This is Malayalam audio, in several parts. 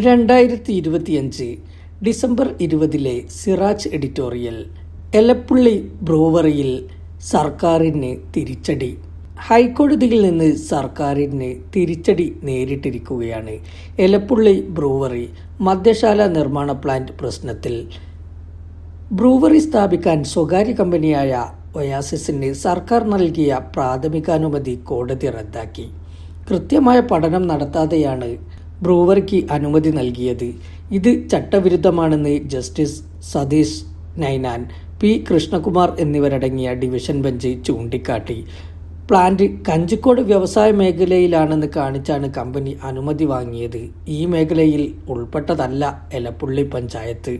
രണ്ടായിരത്തി ഇരുപത്തിയഞ്ച് ഡിസംബർ ഇരുപതിലെ സിറാജ് എഡിറ്റോറിയൽ എലപ്പുള്ളി ബ്രൂവറിയിൽ സർക്കാരിന് തിരിച്ചടി. ഹൈക്കോടതിയിൽ നിന്ന് സർക്കാരിന് തിരിച്ചടി നേരിട്ടിരിക്കുകയാണ് എലപ്പുള്ളി ബ്രൂവറി മദ്യശാല നിർമ്മാണ പ്ലാന്റ് പ്രശ്നത്തിൽ. ബ്രൂവറി സ്ഥാപിക്കാൻ സ്വകാര്യ കമ്പനിയായ ഒയാസിസിന് സർക്കാർ നൽകിയ പ്രാഥമികാനുമതി കോടതി റദ്ദാക്കി. കൃത്യമായ പഠനം നടത്താതെയാണ് ബ്രൂവറിക്ക് അനുമതി നൽകിയത്. ഇത് ചട്ടവിരുദ്ധമാണെന്ന് ജസ്റ്റിസ് സതീഷ് നൈനാൻ പി കൃഷ്ണകുമാർ എന്നിവരടങ്ങിയ ഡിവിഷൻ ബെഞ്ച് ചൂണ്ടിക്കാട്ടി. പ്ലാന്റ് കഞ്ചിക്കോട് വ്യവസായ മേഖലയിലാണെന്ന് കാണിച്ചാണ് കമ്പനി അനുമതി വാങ്ങിയത്. ഈ മേഖലയിൽ ഉൾപ്പെട്ടതല്ല എലപ്പുള്ളി പഞ്ചായത്ത്.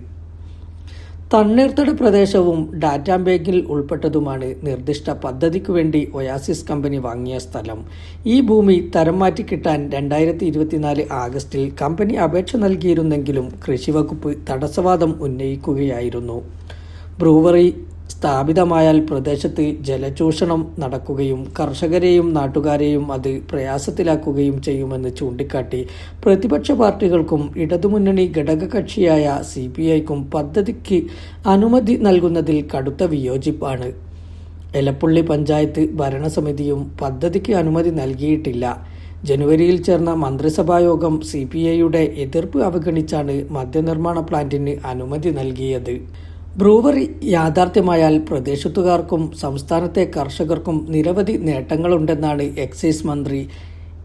തണ്ണീർത്തട പ്രദേശവും ഡാറ്റാ ബാങ്കിൽ ഉൾപ്പെട്ടതുമാണ് നിർദ്ദിഷ്ട പദ്ധതിക്കു വേണ്ടി ഒയാസിസ് കമ്പനി വാങ്ങിയ സ്ഥലം. ഈ ഭൂമി തരം മാറ്റി കിട്ടാൻ രണ്ടായിരത്തി ഇരുപത്തിനാല് ആഗസ്റ്റിൽ കമ്പനി അപേക്ഷ നൽകിയിരുന്നെങ്കിലും കൃഷിവകുപ്പ് തടസ്സവാദം ഉന്നയിക്കുകയായിരുന്നു. ബ്രൂവറി സ്ഥാപിതമായാൽ പ്രദേശത്ത് ജലചൂഷണം നടക്കുകയും കർഷകരെയും നാട്ടുകാരെയും അത് പ്രയാസത്തിലാക്കുകയും ചെയ്യുമെന്ന് ചൂണ്ടിക്കാട്ടി പ്രതിപക്ഷ പാർട്ടികൾക്കും ഇടതുമുന്നണി ഘടകകക്ഷിയായ സി പി ഐക്കും പദ്ധതിക്ക് അനുമതി നൽകുന്നതിൽ കടുത്ത വിയോജിപ്പാണ്. എലപ്പുള്ളി പഞ്ചായത്ത് ഭരണസമിതിയും പദ്ധതിക്ക് അനുമതി നൽകിയിട്ടില്ല. ജനുവരിയിൽ ചേർന്ന മന്ത്രിസഭായോഗം സി പി ഐയുടെ എതിർപ്പ് അവഗണിച്ചാണ് മദ്യനിർമ്മാണ പ്ലാന്റിന് അനുമതി നൽകിയത്. ബ്രൂവറി യാഥാർത്ഥ്യമായാൽ പ്രദേശത്തുകാർക്കും സംസ്ഥാനത്തെ കർഷകർക്കും നിരവധി നേട്ടങ്ങളുണ്ടെന്നാണ് എക്സൈസ് മന്ത്രി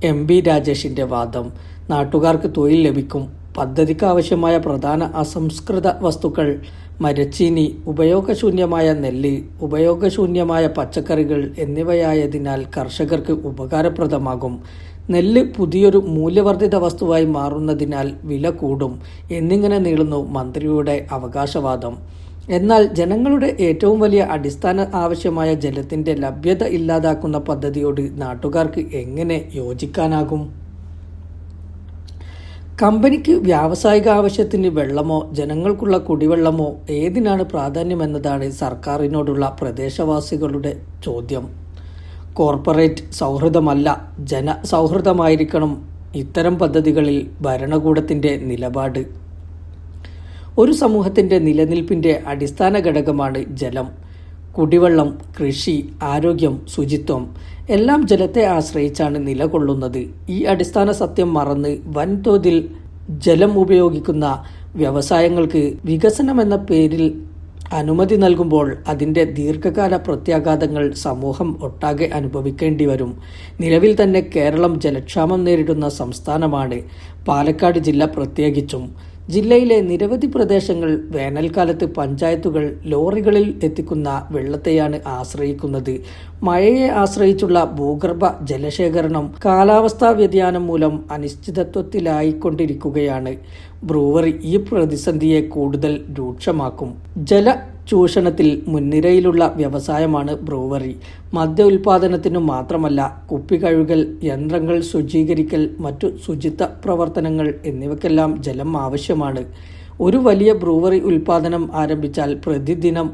എം ബി രാജേഷിന്റെ വാദം. നാട്ടുകാർക്ക് തൊഴിൽ ലഭിക്കും. പദ്ധതിക്ക് ആവശ്യമായ പ്രധാന അസംസ്കൃത വസ്തുക്കൾ മരച്ചീനി ഉപയോഗശൂന്യമായ നെല്ല് ഉപയോഗശൂന്യമായ പച്ചക്കറികൾ എന്നിവയായതിനാൽ കർഷകർക്ക് ഉപകാരപ്രദമാകും. നെല്ല് പുതിയൊരു മൂല്യവർദ്ധിത വസ്തുവായി മാറുന്നതിനാൽ വില കൂടും എന്നിങ്ങനെ നീളുന്നു മന്ത്രിയുടെ അവകാശവാദം. എന്നാൽ ജനങ്ങളുടെ ഏറ്റവും വലിയ അടിസ്ഥാന ആവശ്യമായ ജലത്തിന്റെ ലഭ്യത ഇല്ലാതാക്കുന്ന പദ്ധതിയോട് നാട്ടുകാർക്ക് എങ്ങനെ യോജിക്കാനാകും? കമ്പനിക്ക് വ്യാവസായിക ആവശ്യത്തിന് വെള്ളമോ ജനങ്ങൾക്കുള്ള കുടിവെള്ളമോ ഏതിനാണ് പ്രാധാന്യമെന്നതാണ് സർക്കാരിനോടുള്ള പ്രദേശവാസികളുടെ ചോദ്യം. കോർപ്പറേറ്റ് സൗഹൃദമല്ല ജനസൗഹൃദമായിരിക്കണം ഇത്തരം പദ്ധതികളിൽ ഭരണകൂടത്തിന്റെ നിലപാട്. ഒരു സമൂഹത്തിന്റെ നിലനിൽപ്പിന്റെ അടിസ്ഥാന ഘടകമാണ് ജലം. കുടിവെള്ളം കൃഷി ആരോഗ്യം ശുചിത്വം എല്ലാം ജലത്തെ ആശ്രയിച്ചാണ് നിലകൊള്ളുന്നത്. ഈ അടിസ്ഥാന സത്യം മറന്ന് വൻതോതിൽ ജലം ഉപയോഗിക്കുന്ന വ്യവസായങ്ങൾക്ക് വികസനം എന്ന പേരിൽ അനുമതി നൽകുമ്പോൾ അതിന്റെ ദീർഘകാല പ്രത്യാഘാതങ്ങൾ സമൂഹം ഒട്ടാകെ അനുഭവിക്കേണ്ടി വരും. നിലവിൽ തന്നെ കേരളം ജലക്ഷാമം നേരിടുന്ന സംസ്ഥാനമാണ്. പാലക്കാട് ജില്ല പ്രത്യേകിച്ചും. ജില്ലയിലെ നിരവധി പ്രദേശങ്ങൾ വേനൽക്കാലത്ത് പഞ്ചായത്തുകൾ ലോറികളിൽ എത്തിക്കുന്ന വെള്ളത്തെയാണ് ആശ്രയിക്കുന്നത്. മഴയെ ആശ്രയിച്ചുള്ള ഭൂഗർഭ ജലശേഖരണം കാലാവസ്ഥാ വ്യതിയാനം മൂലം അനിശ്ചിതത്വത്തിലായിക്കൊണ്ടിരിക്കുകയാണ്. ബ്രൂവറി ഈ പ്രതിസന്ധിയെ കൂടുതൽ രൂക്ഷമാക്കും. ജല ചൂഷണത്തിൽ മുൻനിരയിലുള്ള വ്യവസായമാണ് ബ്രൂവറി. മദ്യ ഉൽപാദനത്തിനു മാത്രമല്ല കുപ്പി കഴുകൽ യന്ത്രങ്ങൾ ശുചീകരിക്കൽ മറ്റു ശുചിത്വ പ്രവർത്തനങ്ങൾ എന്നിവയ്ക്കെല്ലാം ജലം ആവശ്യമാണ്. ഒരു വലിയ ബ്രൂവറി ഉൽപാദനം ആരംഭിച്ചാൽ പ്രതിദിനം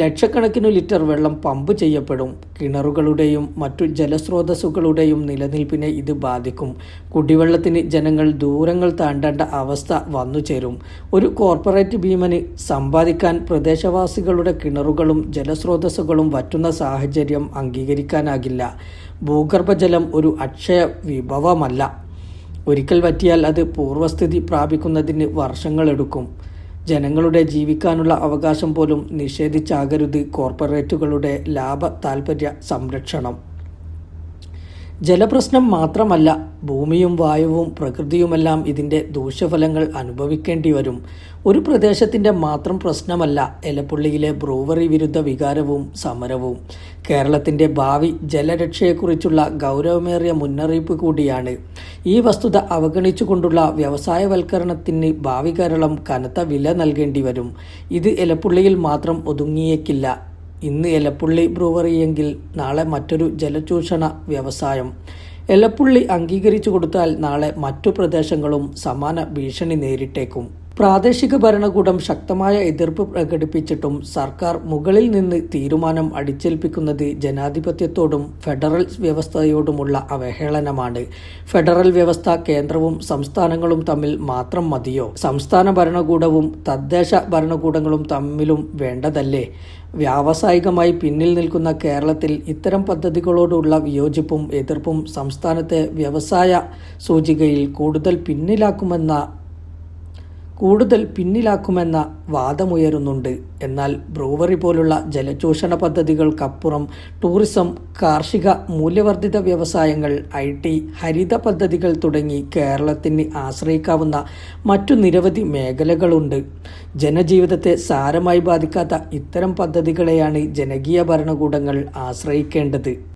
ലക്ഷക്കണക്കിനു ലിറ്റർ വെള്ളം പമ്പ് ചെയ്യപ്പെടും. കിണറുകളുടെയും മറ്റു ജലസ്രോതസ്സുകളുടെയും നിലനിൽപ്പിനെ ഇത് ബാധിക്കും. കുടിവെള്ളത്തിന് ജനങ്ങൾ ദൂരങ്ങൾ താണ്ടേണ്ട അവസ്ഥ വന്നു ചേരും. ഒരു കോർപ്പറേറ്റ് ഭീമന് സമ്പാദിക്കാൻ പ്രദേശവാസികളുടെ കിണറുകളും ജലസ്രോതസ്സുകളും വറ്റുന്ന സാഹചര്യം അംഗീകരിക്കാനാകില്ല. ഭൂഗർഭജലം ഒരു അക്ഷയ വിഭവമല്ല. ഒരിക്കൽ വറ്റിയാൽ അത് പൂർവസ്ഥിതി പ്രാപിക്കുന്നതിന് വർഷങ്ങളെടുക്കും. ജനങ്ങളുടെ ജീവിക്കാനുള്ള അവകാശം പോലും നിഷേധിച്ചാകരുത് കോർപ്പറേറ്റുകളുടെ ലാഭ താൽപ്പര്യ സംരക്ഷണം. ജലപ്രശ്നം മാത്രമല്ല ഭൂമിയും വായുവും പ്രകൃതിയുമെല്ലാം ഇതിന്റെ ദൂഷ്യഫലങ്ങൾ അനുഭവിക്കേണ്ടി വരും. ഒരു പ്രദേശത്തിന്റെ മാത്രം പ്രശ്നമല്ല എലപ്പുള്ളിയിലെ ബ്രൂവറി വിരുദ്ധ വികാരവും സമരവും. കേരളത്തിന്റെ ഭാവി ജലരക്ഷയെക്കുറിച്ചുള്ള ഗൗരവമേറിയ മുന്നറിയിപ്പ് കൂടിയാണ്. ഈ വസ്തുത അവഗണിച്ചുകൊണ്ടുള്ള വ്യവസായവൽക്കരണത്തിന് ഭാവി കേരളം കനത്ത വില നൽകേണ്ടി വരും. ഇത് എലപ്പുള്ളിയിൽ മാത്രം ഒതുങ്ങിയേക്കില്ല. ഇന്ന് എലപ്പുള്ളി ബ്രൂവറിയെങ്കിൽ നാളെ മറ്റൊരു ജലചൂഷണ വ്യവസായം. എലപ്പുള്ളി അംഗീകരിച്ചു കൊടുത്താൽ നാളെ മറ്റു പ്രദേശങ്ങളും സമാന ഭീഷണി നേരിട്ടേക്കും. പ്രാദേശിക ഭരണകൂടം ശക്തമായ എതിർപ്പ് പ്രകടിപ്പിച്ചിട്ടും സർക്കാർ മുകളിൽ നിന്ന് തീരുമാനം അടിച്ചേൽപ്പിക്കുന്നത് ജനാധിപത്യത്തോടും ഫെഡറൽ വ്യവസ്ഥയോടുമുള്ള അവഹേളനമാണ്. ഫെഡറൽ വ്യവസ്ഥ കേന്ദ്രവും സംസ്ഥാനങ്ങളും തമ്മിൽ മാത്രം മതിയോ? സംസ്ഥാന ഭരണകൂടവും തദ്ദേശ ഭരണകൂടങ്ങളും തമ്മിലും വേണ്ടതല്ലേ? വ്യാവസായികമായി പിന്നിൽ നിൽക്കുന്ന കേരളത്തിൽ ഇത്തരം പദ്ധതികളോടുള്ള വിയോജിപ്പും എതിർപ്പും സംസ്ഥാനത്തെ വ്യവസായ സൂചികയിൽ കൂടുതൽ പിന്നിലാക്കുമെന്ന കൂടുതൽ പിന്നിലാക്കുമെന്ന വാദമുയരുന്നുണ്ട്. എന്നാൽ ബ്രൂവറി പോലുള്ള ജലചൂഷണ പദ്ധതികൾക്കപ്പുറം ടൂറിസം കാർഷിക മൂല്യവർദ്ധിത വ്യവസായങ്ങൾ ഐ ടി ഹരിത പദ്ധതികൾ തുടങ്ങി കേരളത്തിന് ആശ്രയിക്കാവുന്ന മറ്റു നിരവധി മേഖലകളുണ്ട്. ജനജീവിതത്തെ സാരമായി ബാധിക്കാത്ത ഇത്തരം പദ്ധതികളെയാണ് ജനകീയ ഭരണകൂടങ്ങൾ ആശ്രയിക്കേണ്ടത്.